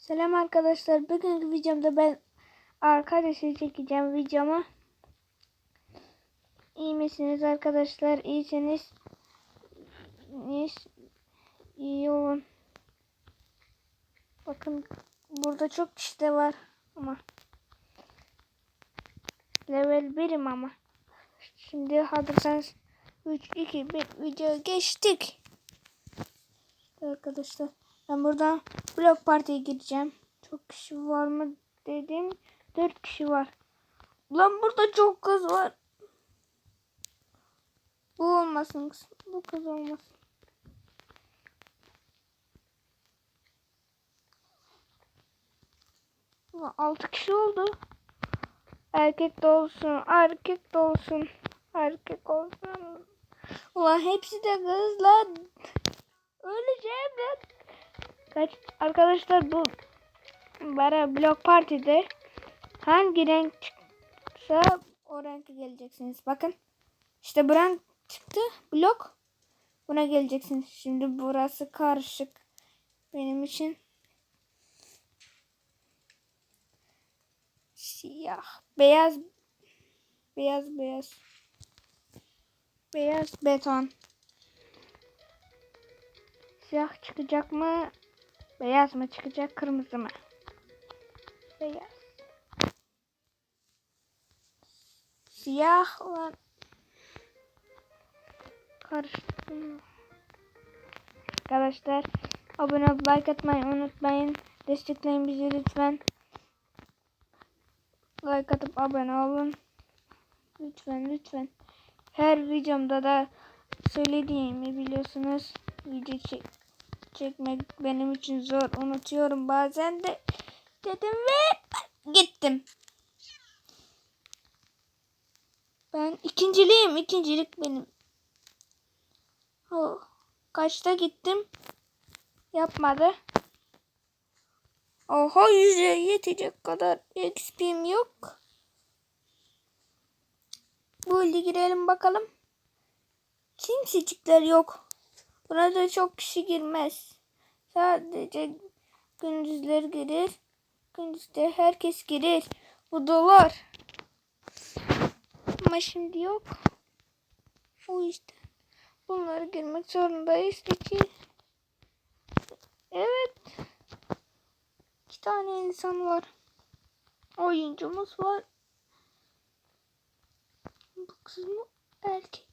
Selam arkadaşlar. Bugünkü videomda ben arkadaşı çekeceğim videomu. İyi misiniz arkadaşlar? İyisiniz. İyi, iyi olun. Bakın burada çok kişi de var ama level 1'im ama. Şimdi hazırsanız 3 2 1 video geçtik. İşte arkadaşlar ben buradan blok partiye gireceğim. Çok kişi var mı dedim. 4 kişi var. Lan burada çok kız var. Bu olmasın kız. Bu kız olmasın. Ulan 6 kişi oldu. Erkek de olsun, erkek de olsun, erkek olsun. Ulan hepsi de kız lan. Öleceğim lan. Kaç arkadaşlar bu bara blok partide hangi renk çıksa o renke geleceksiniz. Bakın. İşte bu renk çıktı. Blok. Buna geleceksiniz. Şimdi burası karışık. Benim için. Siyah. Beyaz. Beyaz beyaz. Beyaz beton. Siyah çıkacak mı? Beyaz mı çıkacak? Kırmızı mı? Beyaz. Siyah olan karıştırdım. Arkadaşlar abone olup like atmayı unutmayın. Destekleyin bizi lütfen. Like atıp abone olun. Lütfen lütfen. Her videomda da söylediğimi biliyorsunuz. Video çek çekmek benim için zor. Unutuyorum bazen de dedim ve gittim. Ben ikinciliyim. ikincilik benim. Oh, kaçta gittim? Yapmadı. Oha yüze yetecek kadar XP'm yok. Bu ilde girelim bakalım. Kimsecikler yok. Buna da çok kişi girmez. Sadece gündüzler girir. Gündüzde herkes girir. Bu dolar. Ama şimdi yok. O yüzden bunlara girmek zorundayız. İki. Evet. İki tane insan var. Oyuncumuz var. Bu kız mı? Erkek.